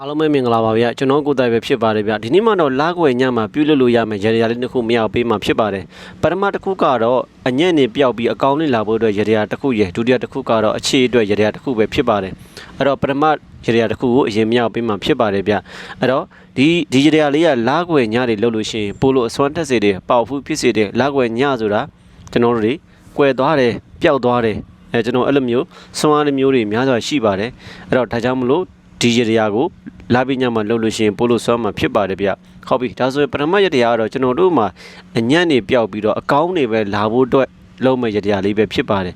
အားလုံးပဲမင်္ဂလာပါဗျာကျွန်တော်ကိုယ်တိုင်ပဲဖြစ်ပါတယ်ဗျာဒီနေ့မှတော့လာခွေညမှာပြုလုပ်လို့ရမယ်ရေရာလေးတစ်ခုမရပေးမှာဖြစ်ပါတယ်ပထမတစ်ခုကတော့အညံ့နေပျောက်ပြီးအကောင်းလေးလာဖို့အတွက်ရေရာတစ်ခုရယ်ဒုတိယတစ်ခုကတော့အခြေအတွက်ရေရာတစ်ခုပဲဖြစ်ပါတယ်အဲ့တော့ပထမရေရာတစ်ခုကိုအရင်မရပေးမှာဖြစ်ပါတယ်ဗျာအဲ့တော့ဒီဒီရေရာလေးကလာခွေညတွေလုပ်လို့ရှိရင်ပို့လို့အစွမ်းတက်စေတယ်ပေါဖူးဖြစ်စေတယ်လာခွေညဆိုတာကျွန်တော်တို့တွေကွယ်သွားတယ်ပျောက်သွားတယ်အဲကျွန်တော်အဲ့လိုမျိုးစွမ်းအားတစ်မျိုးတွေများစွာရှိပါတယ်အဲ့တော့ဒါကြောင့်မလို့ ဒီရတရားကိုလာပညာမှာလုပ်လို့ရှိရင်ပို့လို့ဆွမ်းမှာဖြစ်ပါတယ်ဗျဟုတ်ပြီဒါဆိုရင်ပထမရတရားကတော့ကျွန်တော်တို့မှာအညံ့နေပျောက်ပြီးတော့အကောင်းတွေပဲလာဖို့အတွက်လုံးမဲ့ရတရားလေးပဲဖြစ်ပါတယ်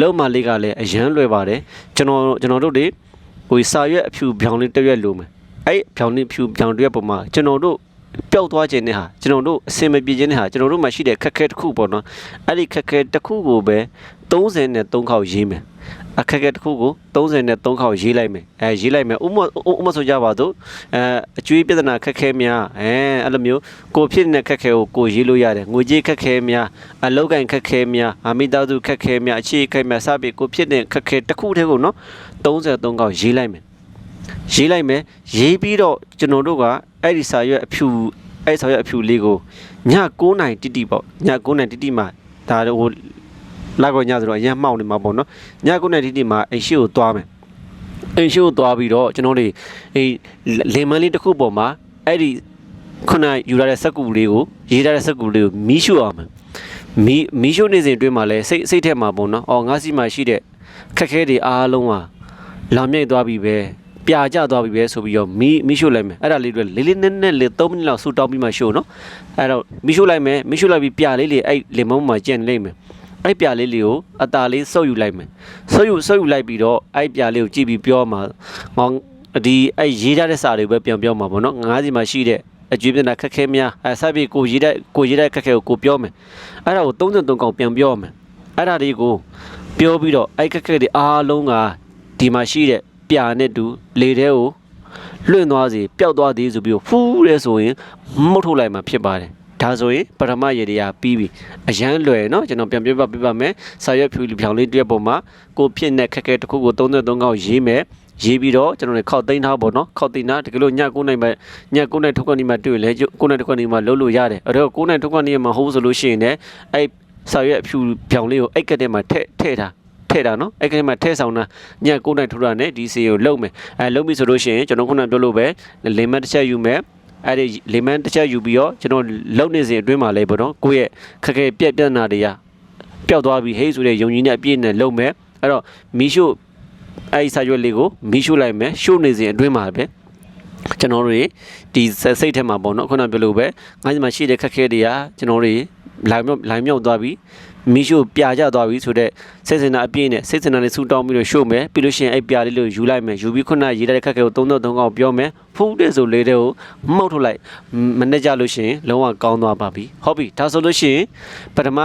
လုံးမလေးကလည်းအရန်လွယ်ပါတယ်ကျွန်တော်ကျွန်တော်တို့တွေဟိုစာရွက်အဖြူဖြောင်လေးတစ်ရွက်လိုမယ်အဲ့ဖြောင်လေးဖြူဖြောင်တစ်ရွက်ပုံမှာကျွန်တော်တို့ပျောက်သွားခြင်းနဲ့ဟာကျွန်တော်တို့အစင်မပြေခြင်းနဲ့ဟာကျွန်တော်တို့မှာရှိတဲ့ခက်ခဲတစ်ခုပေါ့နော်အဲ့ဒီခက်ခဲတစ်ခုကိုပဲ30နဲ့3ခေါက်ရေးမယ် အခက်အခဲတစ်ခုကို30နဲ့3ခေါက်ရေးလိုက်မယ်အဲရေးလိုက်မယ်ဥမဥမဆိုကြပါစို့အဲအကျွေးပြဿနာခက်ခဲများအဲအဲ့လိုမျိုးကိုဖြစ်နေတဲ့ခက်ခဲကိုကိုရေးလို့ရတယ်ငွေကြေးခက်ခဲများအလောက်ကင်ခက်ခဲများအမိသားစုခက်ခဲများအခြေခိုက်များစပြီးကိုဖြစ်တဲ့ခက်ခဲတစ်ခုတည်းကိုနော်33ခေါက်ရေးလိုက်မယ်ရေးလိုက်မယ်ရေးပြီးတော့ကျွန်တော်တို့ကအဲ့ဒီစာရွက်အဖြူအဲ့စာရွက်အဖြူလေးကိုည9နိုင်တိတိပေါ့ည9နိုင်တိတိမှာဒါတော့ဟို လောက်ကောညဆိုတော့အရင်မှောက်နေမှာပေါ့နော်ညကုန်းနဲ့တိတိမှာအိမ်ရှိကိုသွားမယ်အိမ်ရှိကိုသွားပြီးတော့ကျွန်တော်တို့အေးလင်မန်းလေးတစ်ခုပေါ်မှာအဲ့ဒီခုနယူရတဲ့စက်ကူလေးကိုရေးထားတဲ့စက်ကူလေးကိုမီးရှို့အောင်မယ်မီးမီးရှို့နေစဉ်အတွင်းမှာလဲစိတ်စိတ်ထဲမှာပေါ့နော်အော်ငါးစီမှာရှိတဲ့ခက်ခဲတွေအားလုံးဟာလောင်မြိတ်သွားပြီပဲပြာကျသွားပြီပဲဆိုပြီးတော့မီးမီးရှို့လိုက်မယ်အဲ့ဒါလေးတွေလေးလေးနက်နက်လေး3မိနစ်လောက်ဆူတောင်းပြီးမှရှို့နော်အဲ့တော့မီးရှို့လိုက်မယ်မီးရှို့လိုက်ပြီးပြာလေးလေးအဲ့လင်မုံမှာကျန်နေလိမ့်မယ် အဲ့ပြာလေးလေးကိုအตาလေးဆုပ်ယူလိုက်မယ်ဆုပ်ယူဆုပ်ယူလိုက်ပြီးတော့အဲ့ပြာလေးကိုကြည့်ပြီးပြောမှာငေါဒီအဲ့ရေးထားတဲ့စာတွေပဲပြန်ပြောမှာပေါ့နော်ငါးစီမှာရှိတဲ့အကျွေးပြနာခက်ခဲများအဲဆက်ပြီးကိုရေးတဲ့ကိုရေးတဲ့ခက်ခဲကိုကိုပြောမယ်အဲ့ဒါကို33កောင်ပြန်ပြောမယ်အဲ့ဒါလေးကိုပြောပြီးတော့အဲ့ခက်ခဲတွေအားလုံးကဒီမှာရှိတဲ့ပြာနဲ့တူလေထဲကိုလွင့်သွားစေပျောက်သွားသေးဆိုပြီးတော့ဖူးရဲဆိုရင်မှုတ်ထုတ်လိုက်မှာဖြစ်ပါတယ် ဒါဆိုရင်ပထမရေတရားပြီးပြီအရန်လွယ်နော်ကျွန်တော်ပြန်ပြပပြပါမယ်စာရွက်ဖြူဖြောင်လေးတစ်ရက်ပေါ်မှာကိုဖြစ်တဲ့ခက်ခဲတစ်ခုကို33កောက်ရေးမယ်ရေးပြီးတော့ကျွန်တော်လည်းခောက်သိမ်းထားပေါ့နော်ခောက်သိမ်းထားတကယ်လို့ည9နိုင်မှည9နိုင်ထုတ်ကနေမှတွေ့လဲ9နိုင်ထုတ်ကနေမှလှုပ်လို့ရတယ်အဲ့တော့9နိုင်ထုတ်ကနေမှဟုတ်ဆိုလို့ရှိရင်လည်းအဲ့စာရွက်ဖြူဖြောင်လေးကိုအဲ့ကတဲ့မှာထည့်ထည့်ထားထည့်တာနော်အဲ့ကလေးမှာထည့်ဆောင်တာည9နိုင်ထုတ်တာနဲ့ဒီစီကိုလုံမယ်အဲလုံပြီဆိုလို့ရှိရင်ကျွန်တော်ခုနပြောလို့ပဲလင်မတစ်ချက်ယူမယ် အဲ့ဒီလေမန်တစ်ချက်ယူပြီးတော့ကျွန်တော်လုံနေစဉ်အတွင်းမှာလဲပေါ့နော်ကိုယ့်ရဲ့ခက်ခဲပြက်ပြက်နာတွေကပျောက်သွားပြီဟေးဆိုတဲ့ယုံကြည်နဲ့အပြည့်နဲ့လုံမယ်အဲ့တော့မီရှို့အဲ့ဒီစာရွက်လေးကိုမီရှို့လိုက်မယ်ရှို့နေစဉ်အတွင်းမှာပဲကျွန်တော်တို့တွေဒီစိတ်ထဲမှာပေါ့နော်ခုနပြောလို့ပဲငါ့စီမှာရှိတဲ့ခက်ခဲတွေကကျွန်တော်တို့ လိုင်မြောက်လိုင်မြောက်သွားပြီမီရှို့ပြာကျသွားပြီဆိုတော့စိတ်စင်နာအပြည့်နဲ့စိတ်စင်နာနဲ့ဆူတောင်းပြီးတော့ရှို့မယ်ပြီးလို့ရှိရင်အဲ့ပြာလေးလို့ယူလိုက်မယ်ယူပြီးခုနရေးတဲ့ခက်ခဲကိုသုံးတော့သုံးကောင်ပြောမယ်ဖူးတဲ့ဆိုလေးတဲ့ကိုမှုတ်ထုတ်လိုက်မနဲ့ကြလို့ရှိရင်လုံးဝကောင်းသွားပါပြီဟုတ်ပြီဒါဆိုလို့ရှိရင်ပထမ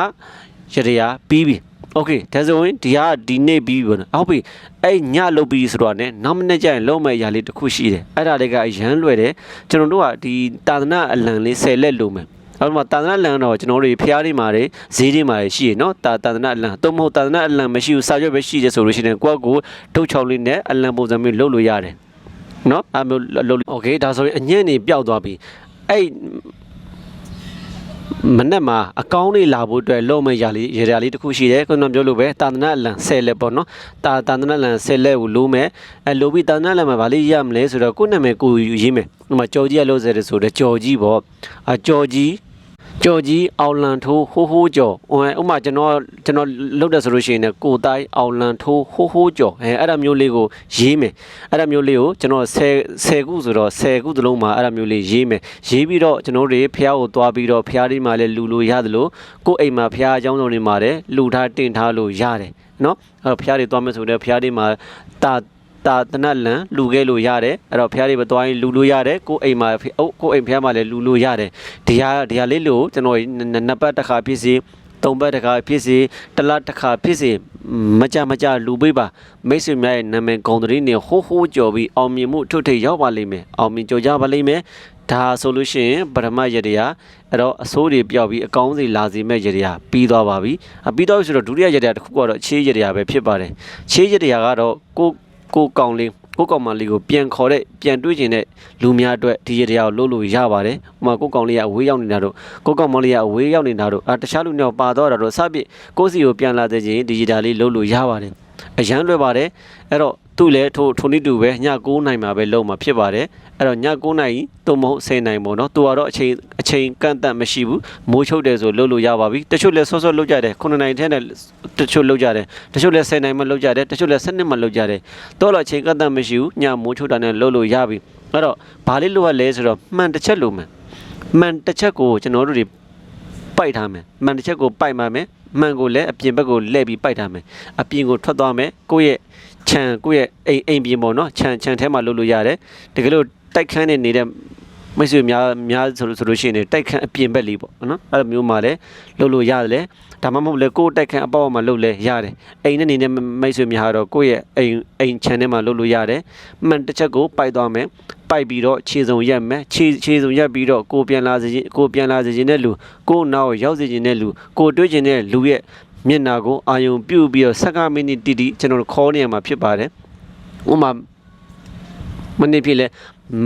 ရတရားပြီးပြီโอเคဒါဆိုရင်ဒီဟာဒီနေ့ပြီးပြီပေါ့နော်ဟုတ်ပြီအဲ့ညလုတ်ပြီးဆိုတော့ ਨੇ နောက်မနေ့ကျရင်လုံးမဲ့ຢာလေးတစ်ခုရှိတယ်အဲ့ဒါလေးကအရန်လွယ်တယ်ကျွန်တော်တို့ကဒီတာသနာအလံလေး10လက်လုံးမယ် အဲ့မှာတာသနာလန်တော့ကျွန်တော်တို့ဖျားတွေမှာတွေဈေးတွေမှာတွေရှိရနော်တာတာသနာလန်တော့မဟုတ်တာသနာအလံမရှိဘူးစာရွက်ပဲရှိတယ်ဆိုလို့ရှိရင်ကိုယ့်ကိုဒုတ်ချောင်းလေးနဲ့အလံပုံစံမျိုးလုပ်လို့ရတယ်နော်အဲ့မျိုးလုပ်โอเคဒါဆိုရင်အညံ့နေပျောက်သွားပြီအဲ့မနေ့မှာအကောင်းလေးလာဖို့အတွက်လုံးမရလေးရေရာလေးတစ်ခုရှိတယ်ခုနကပြောလို့ပဲတာသနာအလံ10လက်ပေါ့နော်တာတာသနာအလံ10လက်ကိုလိုမယ်အဲလိုပြီးတာသနာအလံမှာဗာလေးရမလဲဆိုတော့ကိုယ့်နာမည်ကိုရေးမယ်ဟိုမှာကြော်ကြီးရလို့ဆိုတဲ့ဆိုတော့ကြော်ကြီးပေါ့အကြော်ကြီး ကြော်ကြီးအောင်လန်ထိုးဟိုးဟိုးကြော်ဟိုဥမာကျွန်တော်ကျွန်တော်လုပ်တယ်ဆိုလို့ရှိရင်လည်းကိုတိုင်းအောင်လန်ထိုးဟိုးဟိုးကြော်အဲအဲ့ဒါမျိုးလေးကိုရေးမယ်အဲ့ဒါမျိုးလေးကိုကျွန်တော်10 10ခုဆိုတော့10ခုသလုံးမှာအဲ့ဒါမျိုးလေးရေးမယ်ရေးပြီးတော့ကျွန်တော်တို့ဖះကိုသွားပြီးတော့ဖះလေးမှာလည်းလူလို့ရတယ်လို့ကိုအိမ်မှာဖះအကြောင်းစုံတွေမှာလည်းလူထားတင်ထားလို့ရတယ်နော်အဲ့တော့ဖះတွေသွားမယ်ဆိုတော့ဖះတွေမှာတာ တာတနတ်လန်လူခဲ့လို့ရတယ်အဲ့တော့ဖះတွေပဲသွားရင်လူလို့ရတယ်ကိုအိမ်မှာအုပ်ကိုအိမ်ဖះမှာလည်းလူလို့ရတယ်ဒီဟာဒီဟာလေးလို့ကျွန်တော်နှစ်ပတ်တစ်ခါဖြစ်စီသုံးပတ်တစ်ခါဖြစ်စီတစ်လတစ်ခါဖြစ်စီမကြမကြလူပေးပါမိတ်ဆွေများရဲ့နာမည်ဂုံတရီနဲ့ဟိုးဟိုးကြော်ပြီးအောင်မြင်မှုထွတ်ထိပ်ရောက်ပါလိမ့်မယ်အောင်မြင်ကြော်ကြပါလိမ့်မယ်ဒါဆိုလို့ရှိရင်ပထမရတရားအဲ့တော့အစိုးတွေပြောက်ပြီးအကောင်းစီလာစီမဲ့ရတရားပြီးသွားပါပြီအပြီးတော့ဆိုတော့ဒုတိယရတရားတစ်ခုကတော့ခြေးရတရားပဲဖြစ်ပါတယ်ခြေးရတရားကတော့ကို ကိုကောင်လေးကိုယ့်ကောင်မလေးကိုပြန်ခေါ်တဲ့ပြန်တွေးကျင်တဲ့လူများအတွက်ဒီရတရားကိုလုပ်လို့ရပါတယ်ဥပမာကိုယ့်ကောင်လေးကအဝေးရောက်နေတာတို့ကိုယ့်ကောင်မလေးကအဝေးရောက်နေတာတို့အာတခြားလူမျိုးပါတော့တာတို့စပြည့်ကိုယ့်စီကိုပြန်လာတဲ့ချင်းဒီရတရားလေးလုပ်လို့ရပါတယ်အရန်လွယ်ပါတယ်အဲ့တော့သူ့လည်းထိုထိုနည်းတူပဲည9နိုင်မှာပဲလုံမှာဖြစ်ပါတယ် အဲ့တော့ည9နိုင်တုံမဟုတ်10နိုင်ပေါ့နော်သူကတော့အချိန်အချိန်ကန့်တတ်မရှိဘူးမိုးချုပ်တယ်ဆိုလုံလို့ရပါပြီတချို့လည်းစောစောလုံကြတယ်9နိုင်ထဲနဲ့တချို့လုံကြတယ်တချို့လည်း10နိုင်မှလုံကြတယ်တချို့လည်း7မှလုံကြတယ်တော့တော့အချိန်ကန့်တတ်မရှိဘူးညမိုးချုပ်တာနဲ့လုံလို့ရပြီအဲ့တော့ဘာလေးလိုရလဲဆိုတော့မှန်တစ်ချက်လိုမယ်မှန်တစ်ချက်ကိုကျွန်တော်တို့တွေပိုက်ထားမယ်မှန်တစ်ချက်ကိုပိုက်ပါမယ်မှန်ကိုလည်းအပြင်ဘက်ကိုလှည့်ပြီးပိုက်ထားမယ်အပြင်ကိုထွက်သွားမယ်ကိုယ့်ရဲ့ခြံကိုယ့်ရဲ့အိမ်အိမ်ပြင်ပေါ့နော်ခြံခြံထဲမှာလုပ်လို့ရတယ်တကယ်လို့ တိုက်ခန်းနေနေတဲ့မိတ်ဆွေများများဆိုလို့ဆိုလို့ရှိရင်တိုက်ခန်းအပြင်ဘက်လေးပေါ့နော်အဲ့လိုမျိုးမှာလည်းလုပ်လို့ရတယ်လေဒါမှမဟုတ်လေကိုယ့်တိုက်ခန်းအပေါက်မှာလုပ်လဲရတယ်အိမ်နဲ့နေတဲ့မိတ်ဆွေများကတော့ကိုယ့်ရဲ့အိမ်အိမ်ခြံထဲမှာလုပ်လို့ရတယ်မှန်တစ်ချက်ကိုပိုက်သွားမယ်ပိုက်ပြီးတော့ခြေစုံရက်မယ်ခြေခြေစုံရက်ပြီးတော့ကိုပြန်လာစေခြင်းကိုပြန်လာစေခြင်းတဲ့လူကိုနောက်ရောက်စေခြင်းတဲ့လူကိုတွေးခြင်းတဲ့လူရဲ့မျက်နာကိုအာယုံပြုတ်ပြီးတော့15မိနစ်တိတိကျွန်တော်တို့ခေါ်နေရမှာဖြစ်ပါတယ်ဥပမာမနေ့ဖြစ်လဲ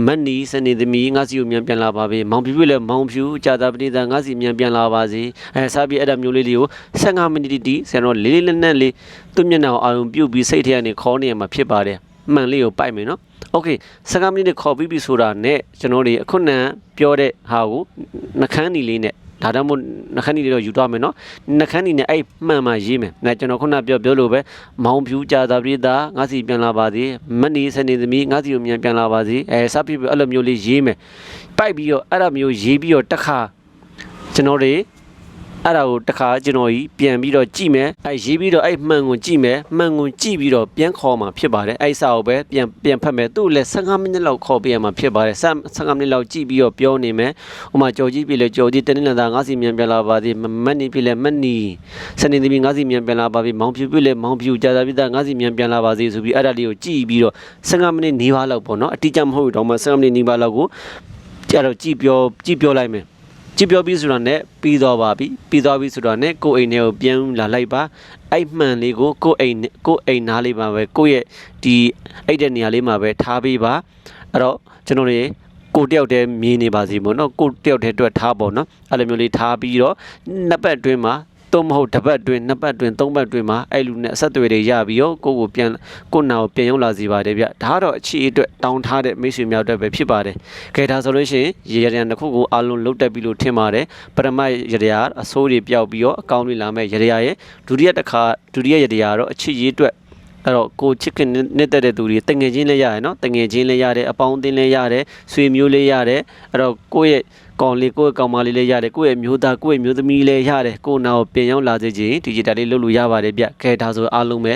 မနီစနေသမီးငါစီကိုမြန်ပြန်လာပါပဲမောင်ပြူပြလည်းမောင်ဖြူကြာတာပရိသတ်ငါစီမြန်ပြန်လာပါစေအဲစားပြီးအဲ့ဒါမျိုးလေးလေးကို15မိနစ်တိဆရာတော်လေးလေးလက်နက်လေးသူ့မျက်နှာကိုအာယုံပြုတ်ပြီးစိတ်ထဲကနေခေါ်နေရမှာဖြစ်ပါတယ်မှန်လေးကိုပိုက်မယ်နော်โอเค15မိနစ်ခေါ်ပြီးပြီဆိုတာနဲ့ကျွန်တော်တို့အခုနံပြောတဲ့ဟာကိုနှခမ်းနီလေးနဲ့ ဒါတော့မို့နှခမ်းနီလေးတော့ယူသွားမယ်နော်နှခမ်းနီနဲ့အဲ့မှန်မှရေးမယ်။အဲကျွန်တော်ခုနပြောပြောလို့ပဲမောင်ဖြူကြာသာပြည်သားငါစီပြန်လာပါစေ။မနီစနေသမီးငါစီကိုမြန်ပြန်လာပါစေ။အဲစပ်ပြီးအဲ့လိုမျိုးလေးရေးမယ်။ပိုက်ပြီးတော့အဲ့လိုမျိုးရေးပြီးတော့တစ်ခါကျွန်တော်တွေ အဲ့ဒါကိုတစ်ခါကျွန်တော်ကြီးပြန်ပြီးတော့ကြည့်မယ်အဲရေးပြီးတော့အဲ့မှန်ကိုကြည့်မယ်မှန်ကိုကြည့်ပြီးတော့ပြန်ခေါ်မှာဖြစ်ပါတယ်အဲ့စာကိုပဲပြန်ပြန်ဖတ်မယ်သူ့လည်း15မိနစ်လောက်ခေါ်ပြရမှာဖြစ်ပါတယ်15မိနစ်လောက်ကြည့်ပြီးတော့ပြောနေမယ်ဥမာကြော်ကြီးပြီလေကြော်ကြီးတနေ့လန်သားငါးစီမြန်ပြန်လာပါသည်မမတ်နေပြီလေမတ်နီစနေသမီးငါးစီမြန်ပြန်လာပါပြီမောင်ဖြူပြီလေမောင်ဖြူကြာသာပြီသားငါးစီမြန်ပြန်လာပါစေဆိုပြီးအဲ့ဒါလေးကိုကြည့်ပြီးတော့15မိနစ်နေပါလောက်ပေါ့နော်အတိအကျမဟုတ်ဘူးတော့မှ15မိနစ်နေပါလောက်ကိုကြတော့ကြည့်ပြောကြည့်ပြောလိုက်မယ် ကြည့်ပြောပြီးဆိုတာနဲ့ပြီးသွားပါပြီပြီးသွားပြီဆိုတာနဲ့ကိုယ်အိမ်ထဲကိုပြန်လာလိုက်ပါအဲ့မှန်လေးကိုကိုယ်အိမ်နဲ့ကိုယ်အိမ်နားလေးမှာပဲကိုယ့်ရဲ့ဒီအဲ့တဲ့နေရာလေးမှာပဲထားပေးပါအဲ့တော့ကျွန်တော်တို့ကိုယ်တယောက်တည်းမြင်နေပါစီမို့နော်ကိုယ်တယောက်တည်းအတွက်ထားပေါ့နော်အဲ့လိုမျိုးလေးထားပြီးတော့နှစ်ပတ်အတွင်းမှာ တော့မဟုတ်တစ်ပတ်အတွင်းနှစ်ပတ်အတွင်းသုံးပတ်အတွင်းမှာအဲ့လူနဲ့အဆက်အသွယ်တွေရပြီးတော့ကိုယ့်ကိုပြန်ကိုယ့်နာကိုပြန်ရောက်လာစီပါတယ်ဗျဒါကတော့အခြေအတွက်တောင်းထားတဲ့မိတ်ဆွေများအတွက်ပဲဖြစ်ပါတယ်ခဲဒါဆိုလို့ရှိရင်ရေရရန်တစ်ခုကိုအလုံးလုတ်တက်ပြီးလို့ထင်ပါတယ်ပရမတ်ရရအဆိုးတွေပျောက်ပြီးတော့အကောင်းတွေလာမဲ့ရရရဲ့ဒုတိယတစ်ခါဒုတိယရရတော့အချစ်ရေးအတွက်အဲ့တော့ကိုချစ်ခင်နှစ်သက်တဲ့သူတွေတငယ်ချင်းလည်းရတယ်နော်တငယ်ချင်းလည်းရတယ်အပေါင်းအသင်းလည်းရတယ်ဆွေမျိုးလည်းရတယ်အဲ့တော့ကိုယ့်ရဲ့ ကောင်လေးကိုယ့်ရဲ့ကောင်မလေးလည်းရတယ်ကိုယ့်ရဲ့မျိုးသားကိုယ့်ရဲ့မျိုးသမီးလည်းရတယ်ကိုယ့်နာကိုပြင်ရောက်လာစေခြင်းဒီဂျစ်တယ်လေးလုပ်လို့ရပါတယ်ဗျခဲဒါဆိုအားလုံးပဲ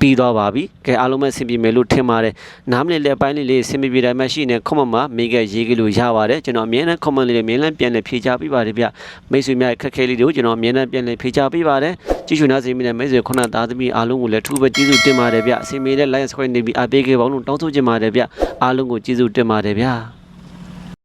ပြီးသွားပါပြီ။ကဲအားလုံးပဲဆင်ပြေမယ်လို့ထင်ပါတယ်။နားမလည်တဲ့အပိုင်းလေးလေးဆင်ပြေပြေတိုင်းမှာရှိနေ comment မှာမိခဲ့ရေးကြလို့ရပါတယ်။ကျွန်တော်အမြဲတမ်း comment လေးတွေအမြဲတမ်းပြန်လည်ဖြေချပေးပါတယ်ဗျ။မိတ်ဆွေများအခက်အခဲလေးတွေကိုကျွန်တော်အမြဲတမ်းပြန်လည်ဖြေချပေးပါတယ်။ကြည့်ရှုနားစေမိတဲ့မိတ်ဆွေခုနသားသမီးအားလုံးကိုလည်းထူးပဲကျေးဇူးတင်ပါတယ်ဗျ။အစီအမေနဲ့ line subscribe နေပြီးအားပေးခဲ့ပါအောင်လို့တောင်းဆိုချင်ပါတယ်ဗျ။အားလုံးကိုကျေးဇူးတင်ပါတယ်ဗျ။